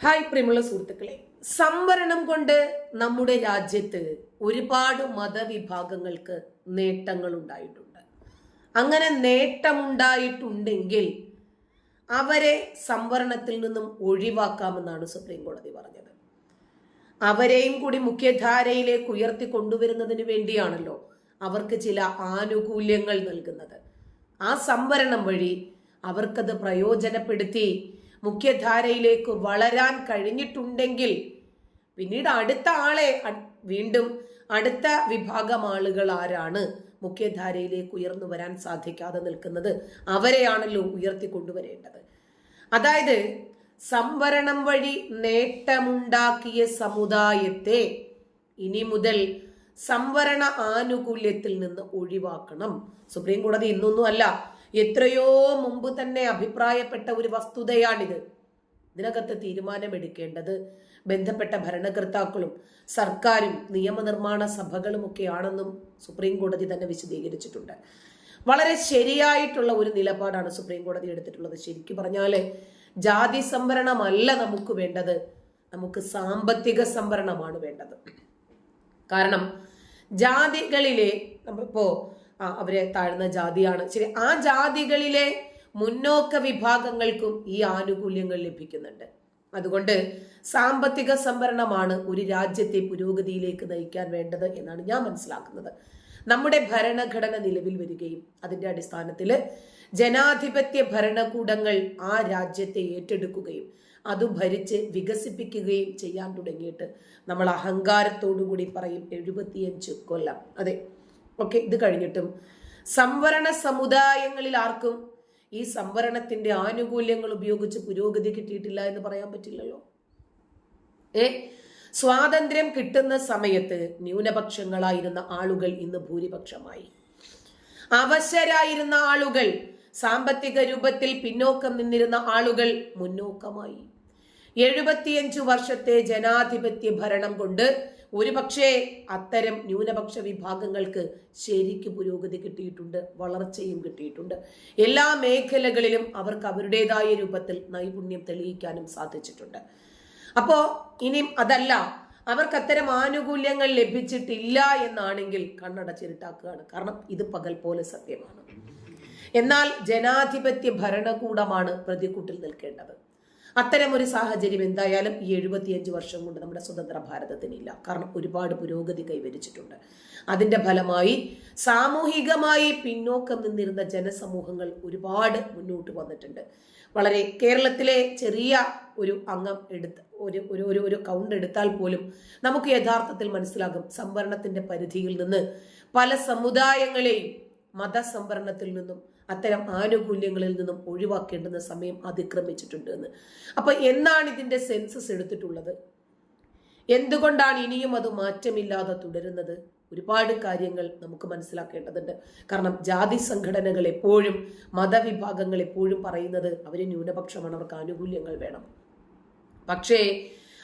Hi പ്രിയമുള്ള സുഹൃത്തുക്കളെ. സംവരണം കൊണ്ട് നമ്മുടെ രാജ്യത്ത് ഒരുപാട് മതവിഭാഗങ്ങൾക്ക് നേട്ടങ്ങൾ ഉണ്ടായിട്ടുണ്ട് അങ്ങനെ നേട്ടമുണ്ടായിട്ടുണ്ടെങ്കിൽ അവരെ സംവരണത്തിൽ നിന്നും ഒഴിവാക്കാമെന്നാണ് സുപ്രീം കോടതി പറഞ്ഞത്. അവരെയും കൂടി മുഖ്യധാരയിലേക്ക് ഉയർത്തി കൊണ്ടുവരുന്നതിന് വേണ്ടിയാണല്ലോ അവർക്ക് ചില ആനുകൂല്യങ്ങൾ നൽകുന്നത്. ആ സംവരണം വഴി അവർക്കത് പ്രയോജനപ്പെടുത്തി മുഖ്യധാരയിലേക്ക് വളരാൻ കഴിഞ്ഞിട്ടുണ്ടെങ്കിൽ പിന്നീട് അടുത്ത ആളെ വീണ്ടും അടുത്ത വിഭാഗം ആളുകൾ ആരാണ്? മുഖ്യധാരയിലേക്ക് ഉയർന്നു വരാൻ സാധിക്കാതെ നിൽക്കുന്നത് അവരെയാണല്ലോ ഉയർത്തി കൊണ്ടുവരേണ്ടത്. അതായത് സംവരണം വഴി നേട്ടമുണ്ടാക്കിയ സമുദായത്തെ ഇനി മുതൽ സംവരണ ആനുകൂല്യത്തിൽ നിന്ന് ഒഴിവാക്കണം. സുപ്രീം കോടതി ഇന്നൊന്നും അല്ല എത്രയോ മുമ്പ് തന്നെ അഭിപ്രായപ്പെട്ട ഒരു വസ്തുതയാണിത്. ഇതിനകത്ത് തീരുമാനമെടുക്കേണ്ടത് ബന്ധപ്പെട്ട ഭരണകർത്താക്കളും സർക്കാരും നിയമനിർമ്മാണ സഭകളും ഒക്കെയാണെന്നും സുപ്രീം കോടതി തന്നെ വിശദീകരിച്ചിട്ടുണ്ട്. വളരെ ശരിയായിട്ടുള്ള ഒരു നിലപാടാണ് സുപ്രീം കോടതി എടുത്തിട്ടുള്ളത്. ശരിക്കും പറഞ്ഞാൽ ജാതി സംവരണമല്ല നമുക്ക് വേണ്ടത്. നമുക്ക് സാമ്പത്തിക സംവരണമാണ് വേണ്ടത്. കാരണം ജാതികളിലെ നമ്മളിപ്പോ അവരെ താഴ്ന്ന ജാതിയാണ്. ശരി ആ ജാതികളിലെ മുന്നോക്ക വിഭാഗങ്ങൾക്കും ഈ ആനുകൂല്യങ്ങൾ ലഭിക്കുന്നുണ്ട്. അതുകൊണ്ട് സാമ്പത്തിക സംവരണമാണ് ഒരു രാജ്യത്തെ പുരോഗതിയിലേക്ക് നയിക്കാൻ വേണ്ടത് എന്നാണ് ഞാൻ മനസ്സിലാക്കുന്നത്. നമ്മുടെ ഭരണഘടന നിലവിൽ വരികയും അതിന്റെ അടിസ്ഥാനത്തിൽ ജനാധിപത്യ ഭരണകൂടങ്ങൾ ആ രാജ്യത്തെ ഏറ്റെടുക്കുകയും അത് ഭരിച്ച് വികസിപ്പിക്കുകയും ചെയ്യാൻ തുടങ്ങിയിട്ട് നമ്മൾ അഹങ്കാരത്തോടുകൂടി പറയും എഴുപത്തിയഞ്ച് കൊല്ലം. അതെ ഓക്കെ ഇത് കഴിഞ്ഞിട്ടും. സംവരണ സമുദായങ്ങളിൽ ആർക്കും ഈ സംവരണത്തിന്റെ ആനുകൂല്യങ്ങൾ ഉപയോഗിച്ച് പുരോഗതി കിട്ടിയിട്ടില്ല എന്ന് പറയാൻ പറ്റില്ലല്ലോ. ഏ? സ്വാതന്ത്ര്യം കിട്ടുന്ന സമയത്ത് ന്യൂനപക്ഷങ്ങളായിരുന്ന ആളുകൾ ഇന്ന് ഭൂരിപക്ഷമായി. അവശരായിരുന്ന ആളുകൾ സാമ്പത്തിക രൂപത്തിൽ പിന്നോക്കം നിന്നിരുന്ന ആളുകൾ മുന്നോക്കമായി. എഴുപത്തിയഞ്ചു വർഷത്തെ ജനാധിപത്യ ഭരണം കൊണ്ട് ഒരുപക്ഷെ അത്തരം ന്യൂനപക്ഷ വിഭാഗങ്ങൾക്ക് ശരിക്ക് പുരോഗതി കിട്ടിയിട്ടുണ്ട് വളർച്ചയും കിട്ടിയിട്ടുണ്ട്. എല്ലാ മേഖലകളിലും അവർക്ക് അവരുടേതായ രൂപത്തിൽ നൈപുണ്യം തെളിയിക്കാനും സാധിച്ചിട്ടുണ്ട്. അപ്പോ ഇനിയും അതല്ല അവർക്ക് അത്തരം ആനുകൂല്യങ്ങൾ ലഭിച്ചിട്ടില്ല എന്നാണെങ്കിൽ കണ്ണടച്ചിരുട്ടാക്കുകയാണ് കാരണം ഇത് പകൽ പോലെ സത്യമാണ്. എന്നാൽ ജനാധിപത്യ ഭരണകൂടമാണ് പ്രതിക്കൂട്ടിൽ നിൽക്കേണ്ടത്. അത്തരം ഒരു സാഹചര്യം എന്തായാലും ഈ എഴുപത്തിയഞ്ച് വർഷം കൊണ്ട് നമ്മുടെ സ്വതന്ത്ര ഭാരതത്തിനില്ല. കാരണം ഒരുപാട് പുരോഗതി കൈവരിച്ചിട്ടുണ്ട്. അതിന്റെ ഫലമായി സാമൂഹികമായി പിന്നോക്കം നിന്നിരുന്ന ജനസമൂഹങ്ങൾ ഒരുപാട് മുന്നോട്ട് വന്നിട്ടുണ്ട്. വളരെ കേരളത്തിലെ ചെറിയ ഒരു അംഗം എടുത്ത് ഒരു ഒരു ഒരു ഒരു കൗണ്ട് എടുത്താൽ പോലും നമുക്ക് യഥാർത്ഥത്തിൽ മനസ്സിലാകും സംവരണത്തിന്റെ പരിധിയിൽ നിന്ന് പല സമുദായങ്ങളെയും മതസംവരണത്തിൽ നിന്നും അത്തരം ആനുകൂല്യങ്ങളിൽ നിന്നും ഒഴിവാക്കേണ്ടുന്ന സമയം അതിക്രമിച്ചിട്ടുണ്ട് എന്ന്. അപ്പൊ എന്നാണ് ഇതിന്റെ സെൻസസ് എടുത്തിട്ടുള്ളത്? എന്തുകൊണ്ടാണ് ഇനിയും അത് മാറ്റമില്ലാതെ തുടരുന്നത്? ഒരുപാട് കാര്യങ്ങൾ നമുക്ക് മനസ്സിലാക്കേണ്ടതുണ്ട്. കാരണം ജാതി സംഘടനകൾ എപ്പോഴും മതവിഭാഗങ്ങൾ എപ്പോഴും പറയുന്നത് അവർ ന്യൂനപക്ഷമാണ് അവർക്ക് ആനുകൂല്യങ്ങൾ വേണം. പക്ഷേ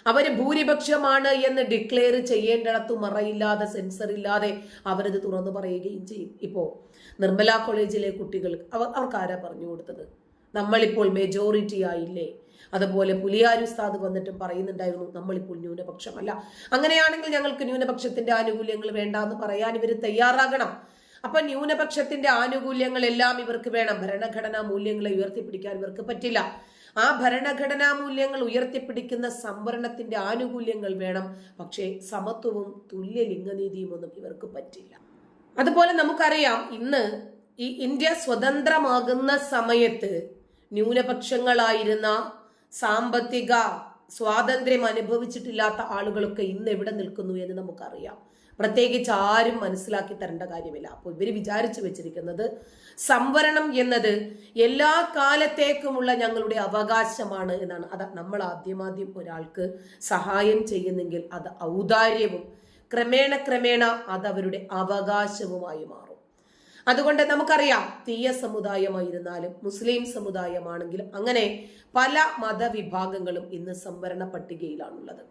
അവർ ഭൂരിപക്ഷമാണ് എന്ന് ഡിക്ലെയർ ചെയ്യേണ്ടിടത്തു മറയില്ലാതെ സെൻസർ ഇല്ലാതെ അവരത് തുറന്നു പറയുകയും ചെയ്യും. ഇപ്പോൾ നിർമ്മല കോളേജിലെ കുട്ടികൾ അവർ അവർക്ക് ആരാ പറഞ്ഞു കൊടുത്തത്? നമ്മളിപ്പോൾ മെജോറിറ്റി ആയില്ലേ? അതുപോലെ പുലിയാരുസ്താദ് വന്നിട്ട് പറയുന്നുണ്ടായിരുന്നു നമ്മളിപ്പോൾ ന്യൂനപക്ഷമല്ല. അങ്ങനെയാണെങ്കിൽ ഞങ്ങൾക്ക് ന്യൂനപക്ഷത്തിന്റെ ആനുകൂല്യങ്ങൾ വേണ്ട എന്ന് പറയാൻ ഇവർ തയ്യാറാകണം. അപ്പൊ ന്യൂനപക്ഷത്തിന്റെ ആനുകൂല്യങ്ങൾ എല്ലാം ഇവർക്ക് വേണം. ഭരണഘടനാ മൂല്യങ്ങളെ ഉയർത്തിപ്പിടിക്കാൻ ഇവർക്ക് പറ്റില്ല. ആ ഭരണഘടനാ മൂല്യങ്ങൾ ഉയർത്തിപ്പിടിക്കുന്ന സംവരണത്തിന്റെ ആനുകൂല്യങ്ങൾ വേണം. പക്ഷേ സമത്വവും തുല്യ ലിംഗനീതിയും ഒന്നും ഇവർക്ക് പറ്റില്ല. അതുപോലെ നമുക്കറിയാം ഇന്ന് ഈ ഇന്ത്യ സ്വതന്ത്രമാകുന്ന സമയത്ത് ന്യൂനപക്ഷങ്ങളായിരുന്ന സാമ്പത്തിക സ്വാതന്ത്ര്യം അനുഭവിച്ചിട്ടില്ലാത്ത ആളുകളൊക്കെ ഇന്ന് എവിടെ നിൽക്കുന്നു എന്ന് നമുക്കറിയാം. പ്രത്യേകിച്ച് ആരും മനസ്സിലാക്കി തരേണ്ട കാര്യമില്ല. അപ്പോൾ ഇവർ വിചാരിച്ചു വെച്ചിരിക്കുന്നത് സംവരണം എന്നത് എല്ലാ കാലത്തേക്കുമുള്ള ഞങ്ങളുടെ അവകാശമാണ് എന്നാണ്. അത് നമ്മൾ ആദ്യമാദ്യം ഒരാൾക്ക് സഹായം ചെയ്യുന്നെങ്കിൽ അത് ഔദാര്യവും ക്രമേണ ക്രമേണ അത് അവരുടെ അവകാശവുമായി മാറും. അതുകൊണ്ട് നമുക്കറിയാം തീയ സമുദായമായിരുന്നാലും മുസ്ലിം സമുദായമാണെങ്കിലും അങ്ങനെ പല മതവിഭാഗങ്ങളും ഇന്ന് സംവരണ പട്ടികയിലാണുള്ളത്.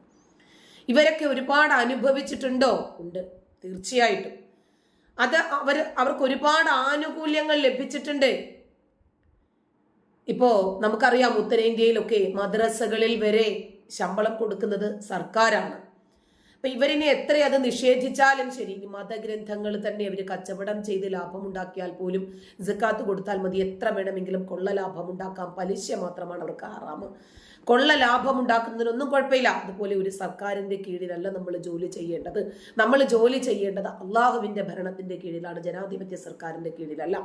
ഇവരൊക്കെ ഒരുപാട് അനുഭവിച്ചിട്ടുണ്ടോ? ഉണ്ട്. തീർച്ചയായിട്ടും. അത് അവർ അവർക്ക് ഒരുപാട് ആനുകൂല്യങ്ങൾ ലഭിച്ചിട്ടുണ്ട്. ഇപ്പോ നമുക്കറിയാം ഉത്തരേന്ത്യയിലൊക്കെ മദ്രസകളിൽ വരെ ശമ്പളം കൊടുക്കുന്നത് സർക്കാരാണ്. അപ്പൊ ഇവരിനെ എത്ര അത് നിഷേധിച്ചാലും ശരി മതഗ്രന്ഥങ്ങൾ തന്നെ അവർ കച്ചവടം ചെയ്ത് ലാഭമുണ്ടാക്കിയാൽ പോലും ജക്കാത്ത് കൊടുത്താൽ മതി. എത്ര വേണമെങ്കിലും കൊള്ള ലാഭം ഉണ്ടാക്കാം പലിശ മാത്രമാണ് അവർക്ക് ഹറാമ്. കൊള്ള ലാഭം ഉണ്ടാക്കുന്നതിനൊന്നും കുഴപ്പമില്ല. അതുപോലെ ഒരു സർക്കാരിന്റെ കീഴിലല്ല നമ്മൾ ജോലി ചെയ്യേണ്ടത്. നമ്മൾ ജോലി ചെയ്യേണ്ടത് അള്ളാഹുവിന്റെ ഭരണത്തിന്റെ കീഴിലാണ് ജനാധിപത്യ സർക്കാരിന്റെ കീഴിലല്ല.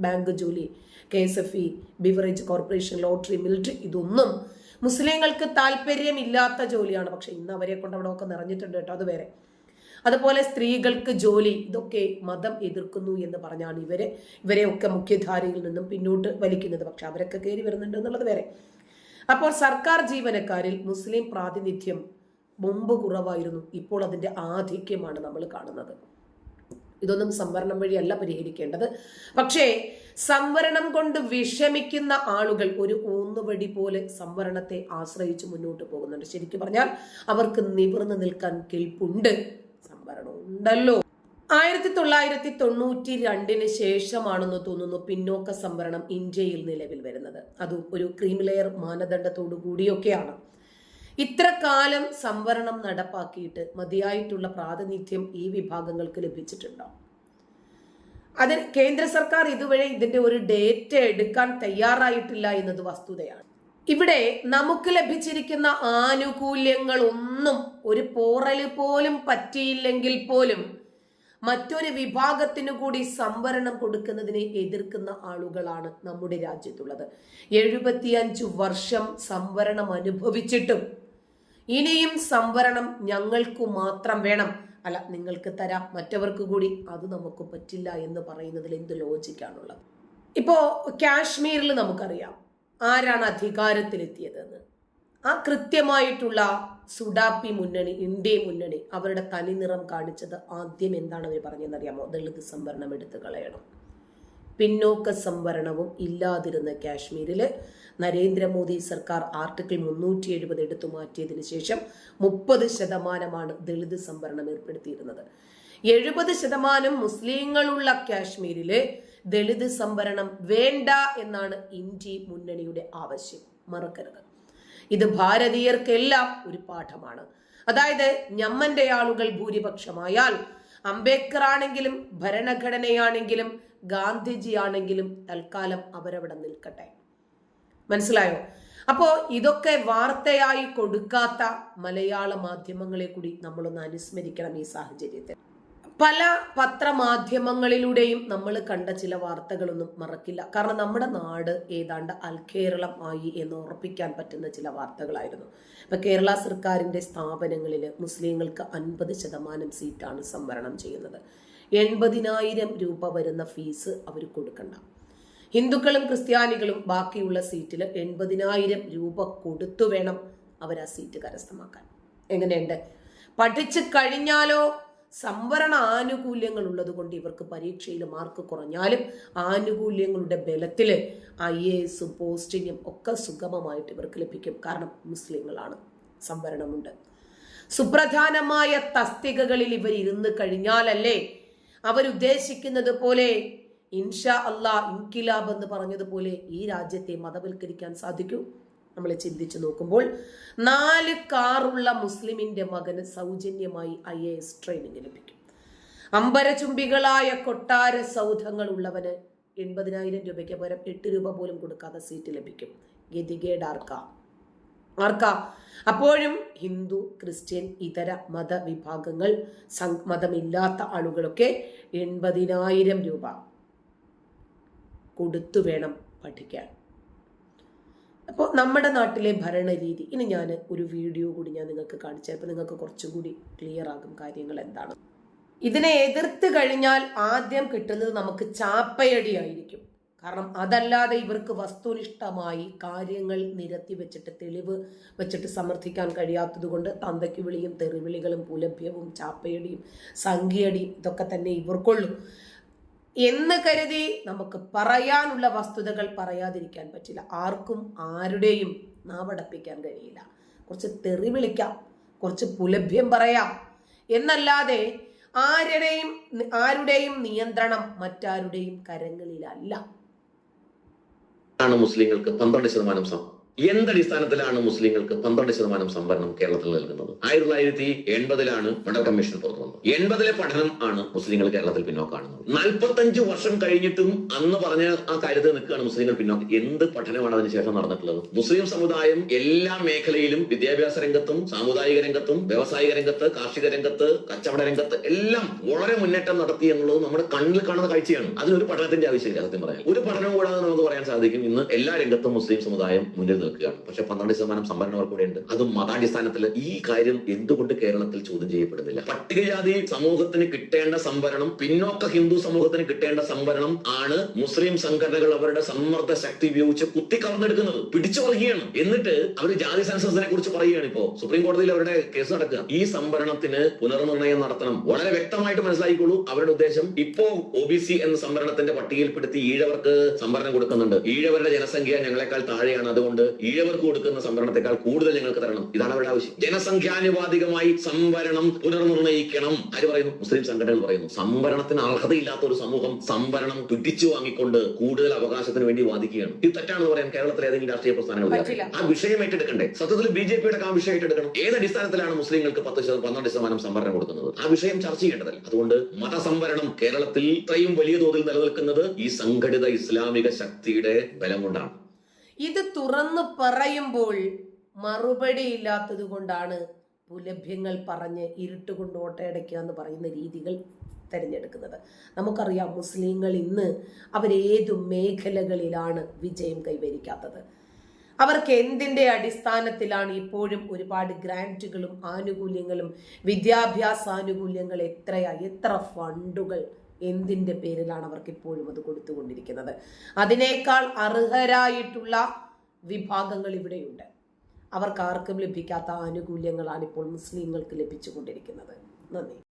ബാങ്ക് ജോലി K S F E beverage corporation lottery military ഇതൊന്നും മുസ്ലിങ്ങൾക്ക് താല്പര്യമില്ലാത്ത ജോലിയാണ്. പക്ഷെ ഇന്ന് അവരെ കൊണ്ട് അവിടെ ഒക്കെ നിറഞ്ഞിട്ടുണ്ട് കേട്ടോ അത് വേറെ. അതുപോലെ സ്ത്രീകൾക്ക് ജോലി ഇതൊക്കെ മതം എതിർക്കുന്നു എന്ന് പറഞ്ഞാണ് ഇവരെ ഇവരെയൊക്കെ മുഖ്യധാരയിൽ നിന്നും പിന്നോട്ട് വലിക്കുന്നത്. പക്ഷെ അവരൊക്കെ കയറി വരുന്നുണ്ട് എന്നുള്ളത് വേറെ. അപ്പോൾ സർക്കാർ ജീവനക്കാരിൽ മുസ്ലിം പ്രാതിനിധ്യം മുമ്പ് കുറവായിരുന്നു. ഇപ്പോൾ അതിന്റെ ആധിക്യമാണ് നമ്മൾ കാണുന്നത്. ഇതൊന്നും സംവരണം വഴിയല്ല പരിഹരിക്കേണ്ടത്. പക്ഷേ സംവരണം കൊണ്ട് വിഷമിക്കുന്ന ആളുകൾ ഒരു ഊന്നുവടി പോലെ സംവരണത്തെ ആശ്രയിച്ച് മുന്നോട്ട് പോകുന്നുണ്ട്. ശരിക്കും പറഞ്ഞാൽ അവർക്ക് നിവർന്നു നിൽക്കാൻ കെൽപ്പുണ്ട്. സംവരണം ഉണ്ടല്ലോ. ആയിരത്തി തൊള്ളായിരത്തി തൊണ്ണൂറ്റി രണ്ടിന് ശേഷമാണെന്ന് തോന്നുന്നു പിന്നോക്ക സംവരണം ഇന്ത്യയിൽ നിലവിൽ വരുന്നത്. അത് ഒരു ക്രീമിലെയർ മാനദണ്ഡത്തോടു കൂടിയൊക്കെയാണ്. ഇത്ര കാലം സംവരണം നടപ്പാക്കിയിട്ട് മതിയായിട്ടുള്ള പ്രാതിനിധ്യം ഈ വിഭാഗങ്ങൾക്ക് ലഭിച്ചിട്ടുണ്ടോ? അതിന് കേന്ദ്ര സർക്കാർ ഇതുവരെ ഇതിന്റെ ഒരു ഡേറ്റ് എടുക്കാൻ തയ്യാറായിട്ടില്ല എന്നത് വസ്തുതയാണ്. ഇവിടെ നമുക്ക് ലഭിച്ചിരിക്കുന്ന ആനുകൂല്യങ്ങളൊന്നും ഒരു പോറൽ പോലും പറ്റിയില്ലെങ്കിൽ പോലും മറ്റൊരു വിഭാഗത്തിനു കൂടി സംവരണം കൊടുക്കുന്നതിനെ എതിർക്കുന്ന ആളുകളാണ് നമ്മുടെ രാജ്യത്തുള്ളത്. എഴുപത്തിയഞ്ചു വർഷം സംവരണം അനുഭവിച്ചിട്ടും ഇനിയും സംവരണം ഞങ്ങൾക്ക് മാത്രം വേണം. അല്ല നിങ്ങൾക്ക് തരാം. മറ്റവർക്ക് കൂടി അത് നമുക്ക് പറ്റില്ല എന്ന് പറയുന്നതിൽ എന്ത് ലോജിക്കാണുള്ളത്? ഇപ്പോ കാശ്മീരിൽ നമുക്കറിയാം ആരാണ് അധികാരത്തിലെത്തിയതെന്ന്. ആ കൃത്യമായിട്ടുള്ള സുഡാപ്പി മുന്നണി ഇന്ത്യ മുന്നണി അവരുടെ തനിനിറം കാണിച്ചത് ആദ്യം എന്താണ് അവർ പറഞ്ഞതെന്നറിയാമോ ദളിത് സംവരണം എടുത്തു കളയണം. പിന്നോക്ക സംവരണവും ഇല്ലാതിരുന്ന കാശ്മീരിൽ നരേന്ദ്രമോദി സർക്കാർ ആർട്ടിക്കിൾ മുന്നൂറ്റി എഴുപത് എടുത്തു മാറ്റിയതിന് ശേഷം മുപ്പത് ശതമാനമാണ് ദളിത് സംവരണം ഏർപ്പെടുത്തിയിരുന്നത്. എഴുപത് ശതമാനം മുസ്ലിങ്ങളുള്ള കാശ്മീരിൽ ദളിത് സംവരണം വേണ്ട എന്നാണ് ഇന്ത്യ മുന്നണിയുടെ ആവശ്യം. മറക്കരുത്. ഇത് ഭാരതീയർക്കെല്ലാം ഒരു പാഠമാണ്. അതായത് ഞമ്മന്റെ ആളുകൾ ഭൂരിപക്ഷമായാൽ അംബേദ്കർ ആണെങ്കിലും ഭരണഘടനയാണെങ്കിലും ഗാന്ധിജി ആണെങ്കിലും തൽക്കാലം അവരവിടെ നിൽക്കട്ടെ. മനസ്സിലായോ? അപ്പോ ഇതൊക്കെ വാർത്തയായി കൊടുക്കാത്ത മലയാള മാധ്യമങ്ങളെ കൂടി നമ്മളൊന്ന് അനുസ്മരിക്കണം ഈ സാഹചര്യത്തിൽ. പല പത്രമാധ്യമങ്ങളിലൂടെയും നമ്മൾ കണ്ട ചില വാർത്തകളൊന്നും മറക്കില്ല. കാരണം നമ്മുടെ നാട് ഏതാണ്ട് അൽകേരളം ആയി എന്ന് ഉറപ്പിക്കാൻ പറ്റുന്ന ചില വാർത്തകളായിരുന്നു. ഇപ്പൊ കേരള സർക്കാരിന്റെ സ്ഥാപനങ്ങളിൽ മുസ്ലിങ്ങൾക്ക് അൻപത് ശതമാനം സീറ്റാണ് സംവരണം ചെയ്യുന്നത്. എൺപതിനായിരം രൂപ വരുന്ന ഫീസ് അവർ കൊടുക്കണ്ട. ഹിന്ദുക്കളും ക്രിസ്ത്യാനികളും ബാക്കിയുള്ള സീറ്റിൽ എൺപതിനായിരം രൂപ കൊടുത്തു വേണം അവർ ആ സീറ്റ് കരസ്ഥമാക്കാൻ. എങ്ങനെയുണ്ട്? പഠിച്ചു കഴിഞ്ഞാലോ സംവരണ ആനുകൂല്യങ്ങൾ ഉള്ളതുകൊണ്ട് ഇവർക്ക് പരീക്ഷയിൽ മാർക്ക് കുറഞ്ഞാലും ആനുകൂല്യങ്ങളുടെ ബലത്തിൽ ഐ എ എസും പോസ്റ്റിങ്ങും ഒക്കെ സുഗമമായിട്ട് ഇവർക്ക് ലഭിക്കും. കാരണം മുസ്ലിങ്ങളാണ്. സംവരണമുണ്ട്. സുപ്രധാനമായ തസ്തികകളിൽ ഇവർ ഇരുന്ന് കഴിഞ്ഞാലല്ലേ അവരുദ്ദേശിക്കുന്നത് പോലെ ഇൻഷാ അല്ലാ ഇൻകിലാബ് എന്ന് പറഞ്ഞതുപോലെ ഈ രാജ്യത്തെ മതവൽക്കരിക്കാൻ സാധിക്കൂ. നമ്മൾ ചിന്തിച്ചു നോക്കുമ്പോൾ നാല് കാറുള്ള മുസ്ലിമിന്റെ മകന് സൗജന്യമായി ഐ എ എസ് ട്രെയിനിങ് ലഭിക്കും. അമ്പരചുംബികളായ കൊട്ടാര സൗധങ്ങൾ ഉള്ളവന് എൺപതിനായിരം രൂപയ്ക്ക് പകരം എട്ട് രൂപ പോലും കൊടുക്കാതെ സീറ്റ് ലഭിക്കും. ഗതികേട് ആർക്ക? ആർക്ക? അപ്പോഴും ഹിന്ദു ക്രിസ്ത്യൻ ഇതര മതവിഭാഗങ്ങൾ മതമില്ലാത്ത ആളുകളൊക്കെ എൺപതിനായിരം രൂപ കൊടുത്തു വേണം പഠിക്കാൻ. അപ്പോൾ നമ്മുടെ നാട്ടിലെ ഭരണരീതി. ഇനി ഞാൻ ഒരു വീഡിയോ കൂടി ഞാൻ നിങ്ങൾക്ക് കാണിച്ചു അപ്പോൾ നിങ്ങൾക്ക് കുറച്ചും കൂടി ക്ലിയർ ആകും കാര്യങ്ങൾ എന്താണ്. ഇതിനെ എതിർത്ത് കഴിഞ്ഞാൽ ആദ്യം കിട്ടുന്നത് നമുക്ക് ചാപ്പയടിയായിരിക്കും. കാരണം അതല്ലാതെ ഇവർക്ക് വസ്തുനിഷ്ഠമായി കാര്യങ്ങൾ നിരത്തി വെച്ചിട്ട് തെളിവ് വെച്ചിട്ട് സമർത്ഥിക്കാൻ കഴിയാത്തത് കൊണ്ട് തന്തയ്ക്ക് വിളിയും തെറിവിളികളും പുലഭ്യവും ചാപ്പയടിയും സംഖ്യയടിയും ഇതൊക്കെ തന്നെ ഇവർക്കുള്ളൂ. എന്ന് കരുതി നമുക്ക് പറയാനുള്ള വസ്തുതകൾ പറയാതിരിക്കാൻ പറ്റില്ല. ആർക്കും ആരുടെയും നാവടപ്പിക്കാൻ കഴിയില്ല. കുറച്ച് തെറി വിളിക്കാം കുറച്ച് പുലഭ്യം പറയാം. എന്നല്ലാതെ ആരുടെയും ആരുടെയും നിയന്ത്രണം മറ്റാരുടെയും കരങ്ങളിലല്ല. മുസ്ലിങ്ങൾക്ക് പന്ത്രണ്ട് ശതമാനം എന്തടിസ്ഥാനത്തിലാണ് മുസ്ലിങ്ങൾക്ക് പന്ത്രണ്ട് ശതമാനം സംവരണം കേരളത്തിൽ നൽകുന്നത്? ആയിരത്തി തൊള്ളായിരത്തി എൺപതിലാണ് ഫെഡർ കമ്മീഷൻ പുറത്തു വന്നത്. എൺപതിലെ പഠനം ആണ് മുസ്ലിങ്ങൾ കേരളത്തിൽ പിന്നോക്കാണുന്നത്. നാൽപ്പത്തഞ്ച് വർഷം കഴിഞ്ഞിട്ടും അന്ന് പറഞ്ഞ ആ കാര്യത്തിൽ നിൽക്കുകയാണ് മുസ്ലിങ്ങൾ പിന്നോക്കം. എന്ത് പഠനമാണ് അതിനുശേഷം നടന്നിട്ടുള്ളത്? മുസ്ലിം സമുദായം എല്ലാ മേഖലയിലും വിദ്യാഭ്യാസ രംഗത്തും സാമുദായിക രംഗത്തും വ്യവസായിക രംഗത്ത് കാർഷിക രംഗത്ത് കച്ചവട രംഗത്ത് എല്ലാം വളരെ മുന്നേറ്റം നടത്തി എന്നുള്ളത് നമ്മുടെ കണ്ണിൽ കാണുന്ന കാഴ്ചയാണ്. അതിനൊരു പഠനത്തിന്റെ ആവശ്യമില്ല സത്യം പറയാം ഒരു പഠനം കൂടാതെ നമുക്ക് പറയാൻ സാധിക്കും ഇന്ന് എല്ലാ രംഗത്തും മുസ്ലിം സമുദായം മുന്നിൽ നിൽക്കുകയാണ് പക്ഷെ പന്ത്രണ്ട് ശതമാനം സംവരണം കൂടെ ഉണ്ട് അതും മതാടിസ്ഥാനത്തിൽ ഈ കാര്യം എന്തുകൊണ്ട് കേരളത്തിൽ ചോദ്യം ചെയ്യപ്പെടുന്നില്ല? പട്ടികജാതി സമൂഹത്തിന് കിട്ടേണ്ട സംവരണം പിന്നോക്ക ഹിന്ദു സമൂഹത്തിന് കിട്ടേണ്ട സംവരണം ആണ് മുസ്ലിം സംഘടനകൾ അവരുടെ സമ്മർദ്ദ ശക്തി ഉപയോഗിച്ച് കുത്തി കവർന്നെടുക്കുന്നത് പിടിച്ചു പറയുകയാണ് എന്നിട്ട് അവർ ജാതി സെൻസസിനെ കുറിച്ച് പറയുകയാണ് ഇപ്പോ. സുപ്രീം കോടതിയിൽ അവരുടെ കേസ് നടക്കുക. ഈ സംവരണത്തിന് പുനർനിർണയം നടത്തണം. വളരെ വ്യക്തമായിട്ട് മനസ്സിലാക്കിക്കോളൂ അവരുടെ ഉദ്ദേശം. ഇപ്പോ ഒ ബി സി എന്ന സംവരണത്തിന്റെ പട്ടികയിൽപ്പെടുത്തി ഈഴവർക്ക് സംവരണം കൊടുക്കുന്നുണ്ട്. ഈഴവരുടെ ജനസംഖ്യ ഞങ്ങളെക്കാൾ താഴെയാണ്. അതുകൊണ്ട് ഈഴവർക്ക് കൊടുക്കുന്ന സംവരണത്തെക്കാൾ കൂടുതൽ ഞങ്ങൾക്ക് തരണം. ഇതാണ് അവരുടെ ആവശ്യം. ജനസംഖ്യാനുപാതികമായി സംവരണം പുനർനിർണയിക്കണം. ആര് പറയുന്നു? മുസ്ലിം സംഘടനകൾ പറയുന്നു. സംവരണത്തിന് അർഹതയില്ലാത്ത ഒരു സമൂഹം സംവരണം തുറ്റിച്ചു വാങ്ങിക്കൊണ്ട് കൂടുതൽ അവകാശത്തിന് വേണ്ടി വാദിക്കുകയാണ്. ഇത് തെറ്റാണെന്ന് പറയാൻ കേരളത്തിലെ ഏതെങ്കിലും രാഷ്ട്രീയ പ്രസ്ഥാനങ്ങൾ. ആ വിഷയം ഏറ്റെടുക്കണ്ടേ? സത്യത്തിൽ ബി ജെ പിയുടെ ആ വിഷയം ഏറ്റെടുക്കണം. ഏത് അടിസ്ഥാനത്തിലാണ് മുസ്ലിങ്ങൾക്ക് പത്ത് ശതമാനം പന്ത്രണ്ട് ശതമാനം സംവരണം കൊടുക്കുന്നത്? ആ വിഷയം ചർച്ച ചെയ്യേണ്ടതല്ല. അതുകൊണ്ട് മതസംവരണം കേരളത്തിൽ ഇത്രയും വലിയ തോതിൽ നിലനിൽക്കുന്നത് ഈ സംഘടിത ഇസ്ലാമിക ശക്തിയുടെ ബലം കൊണ്ടാണ്. ഇത് തുറന്നു പറയുമ്പോൾ മറുപടി ഇല്ലാത്തത് കൊണ്ടാണ് പുലഭ്യങ്ങൾ പറഞ്ഞ് ഇരുട്ടുകൊണ്ട് ഓട്ടയടയ്ക്കുക എന്ന് പറയുന്ന രീതികൾ തിരഞ്ഞെടുക്കുന്നത്. നമുക്കറിയാം മുസ്ലിങ്ങൾ ഇന്ന് അവരേതു മേഖലകളിലാണ് വിജയം കൈവരിക്കാത്തത്. അവർക്ക് എന്തിന്റെ അടിസ്ഥാനത്തിലാണ് ഇപ്പോഴും ഒരുപാട് ഗ്രാന്റുകളും ആനുകൂല്യങ്ങളും വിദ്യാഭ്യാസ ആനുകൂല്യങ്ങൾ എത്രയാ? എത്ര ഫണ്ടുകൾ എന്തിന്റെ പേരിലാണ് അവർക്ക് ഇപ്പോഴും അത് കൊടുത്തുകൊണ്ടിരിക്കുന്നത്? അതിനേക്കാൾ അർഹരായിട്ടുള്ള വിഭാഗങ്ങൾ ഇവിടെയുണ്ട്. അവർക്ക് ആർക്കും ലഭിക്കാത്ത ആനുകൂല്യങ്ങളാണ് ഇപ്പോൾ മുസ്ലിങ്ങൾക്ക് ലഭിച്ചുകൊണ്ടിരിക്കുന്നത്. നന്ദി.